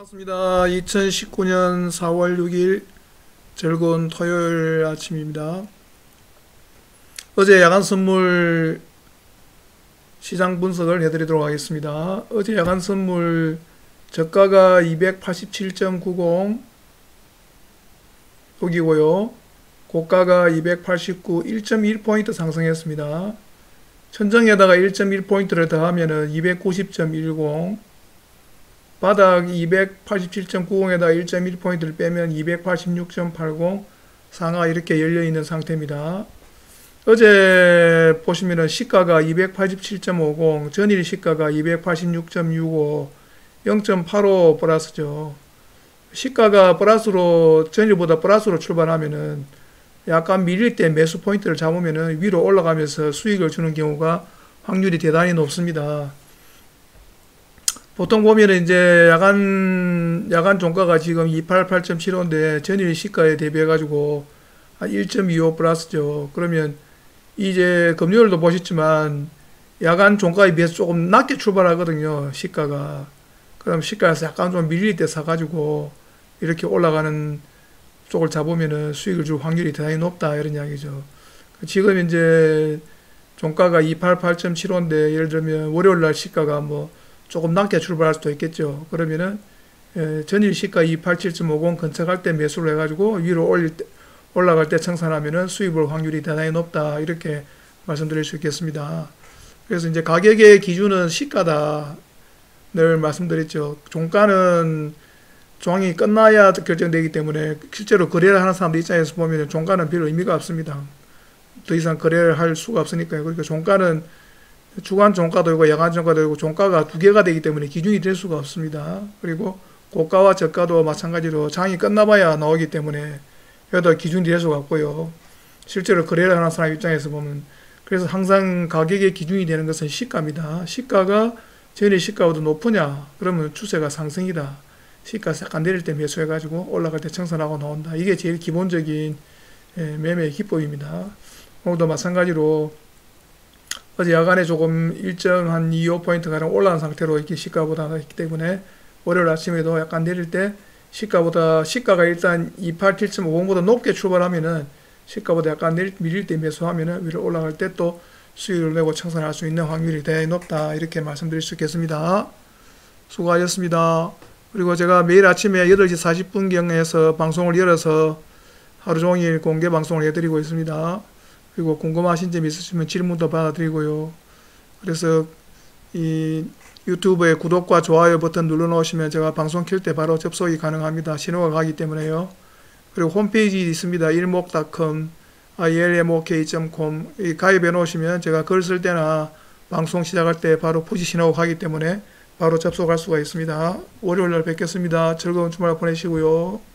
반갑습니다. 2019년 4월 6일 즐거운 토요일 아침입니다. 어제 야간 선물 시장 분석을 해드리도록 하겠습니다. 어제 야간 선물 저가가 287.90 여기고요. 고가가 289 1.1포인트 상승했습니다. 천정에다가 1.1포인트를 더하면 290.10 바닥 287.90에다 1.1포인트를 빼면 286.80 상하 이렇게 열려있는 상태입니다. 어제 보시면은 시가가 287.50 전일 시가가 286.65 0.85 플러스죠. 시가가 플러스로 전일보다 플러스로 출발하면은 약간 밀릴 때 매수 포인트를 잡으면은 위로 올라가면서 수익을 주는 경우가 확률이 대단히 높습니다. 보통 보면은 이제 야간 야간 종가가 지금 288.75인데 전일 시가에 대비해 가지고 한 1.25 플러스죠. 그러면 이제 금요일도 보셨지만 야간 종가에 비해서 조금 낮게 출발하거든요. 시가가. 그럼 시가에서 약간 좀 밀릴 때 사가지고 이렇게 올라가는 쪽을 잡으면은 수익을 줄 확률이 대단히 높다 이런 이야기죠. 지금 이제 종가가 288.75인데 예를 들면 월요일 날 시가가 뭐 조금 낮게 출발할 수도 있겠죠. 그러면은 예, 전일 시가 287.50 근처갈 때 매수를 해가지고 위로 올릴 때 올라갈 때 청산하면은 수입을 확률이 대단히 높다 이렇게 말씀드릴 수 있겠습니다. 그래서 이제 가격의 기준은 시가다 늘 말씀드렸죠. 종가는 조항이 끝나야 결정되기 때문에 실제로 거래를 하는 사람들 입장에서 보면 종가는 별로 의미가 없습니다. 더 이상 거래를 할 수가 없으니까요. 그러니까 종가는 주간 종가도 있고 야간 종가도 있고 종가가 두 개가 되기 때문에 기준이 될 수가 없습니다. 그리고 고가와 저가도 마찬가지로 장이 끝나봐야 나오기 때문에 여기다 기준이 될 수가 없고요. 실제로 거래를 하는 사람 입장에서 보면 그래서 항상 가격의 기준이 되는 것은 시가입니다. 시가가 전일 시가보다 높으냐 그러면 추세가 상승이다. 시가 약간 내릴 때 매수해가지고 올라갈 때 청산하고 나온다. 이게 제일 기본적인 매매 기법입니다. 오늘도 마찬가지로 어제 야간에 조금 1.25포인트 가량 올라온 상태로 이렇게 시가보다 있기 때문에 월요일 아침에도 약간 내릴 때 시가보다 시가가 일단 287.50보다 높게 출발하면은 시가보다 약간 내릴, 밀릴 때 매수하면은 위로 올라갈 때 또 수익을 내고 청산할 수 있는 확률이 대단히 높다 이렇게 말씀드릴 수 있겠습니다. 수고하셨습니다. 그리고 제가 매일 아침에 8시 40분경에서 방송을 열어서 하루 종일 공개 방송을 해드리고 있습니다. 그리고 궁금하신 점 있으시면 질문도 받아드리고요. 그래서 이 유튜브에 구독과 좋아요 버튼 눌러 놓으시면 제가 방송 킬 때 바로 접속이 가능합니다. 신호가 가기 때문에요. 그리고 홈페이지 있습니다. 일목.com, ilmok.com 가입해 놓으시면 제가 글 쓸 때나 방송 시작할 때 바로 푸시 신호가 가기 때문에 바로 접속할 수가 있습니다. 월요일 날 뵙겠습니다. 즐거운 주말 보내시고요.